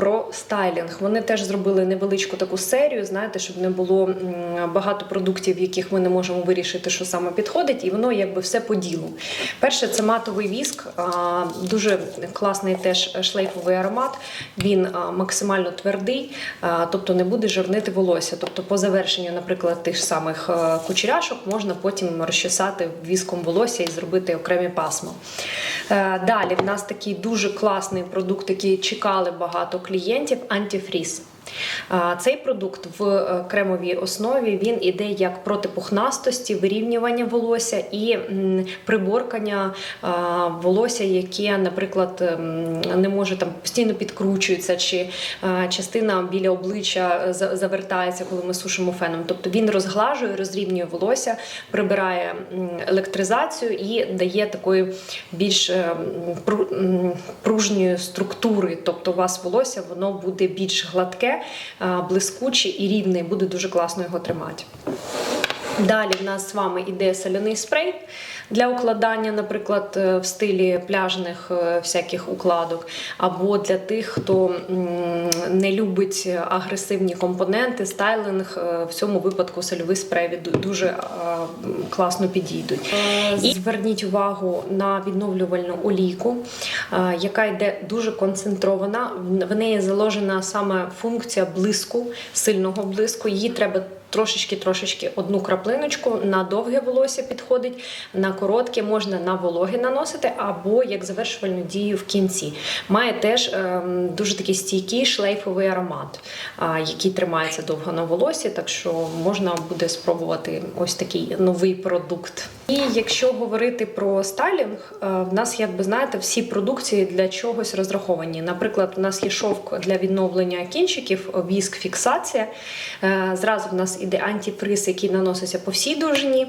про стайлінг. Вони теж зробили невеличку таку серію, знаєте, щоб не було багато продуктів, яких ми не можемо вирішити, що саме підходить, і воно якби все по ділу. Перше, це матовий віск, дуже класний теж шлейфовий аромат. Він максимально твердий, тобто не буде жирнити волосся. Тобто, по завершенню, наприклад, тих самих е, кучеряшок можна потім розчесати віском волосся і зробити окремі пасма. Е, Далі в нас такий дуже класний продукт, який чекали багато клієнтів антифріз. Цей продукт в е, кремовій основі він іде як проти пухнастості, вирівнювання волосся і приборкання волосся, яке, наприклад, не може там постійно підкручується, чи частина біля обличчя е, завертається, коли ми сушимо феном. Тобто він розглажує, розрівнює волосся, прибирає електризацію і дає такої більш е, пружньої структури. Тобто у вас волосся воно буде більш гладке, блискуче і рівне, буде дуже класно його тримати. Далі в нас з вами іде соляний спрей для укладання, наприклад, е, в стилі пляжних е, всяких укладок, або для тих, хто не любить агресивні компоненти, стайлинг. е, В цьому випадку сольовий спрей дуже класно підійдуть. І зверніть увагу на відновлювальну олійку, яка йде дуже концентрована. В неї заложена саме функція блиску, сильного блиску. Її треба трошечки-трошечки одну краплиночку на довге волосся підходить, на коротке можна на вологе наносити, або як завершувальну дію в кінці. Має теж ем, дуже такий стійкий шлейфовий аромат, а, який тримається довго на волосі, так що можна буде спробувати ось такий новий продукт. І якщо говорити про стайлінг, е, в нас, як би знаєте, всі продукції для чогось розраховані. Наприклад, у нас є шовк для відновлення кінчиків, віск, фіксація. Е, Зразу в нас іде антифриз, який наноситься по всій довжині,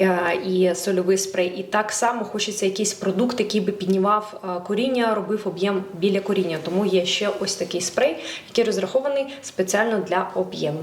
е, і сольовий спрей. І так само хочеться якийсь продукт, який би піднімав е, коріння, робив об'єм біля коріння. Тому є ще ось такий спрей, який розрахований спеціально для об'єму.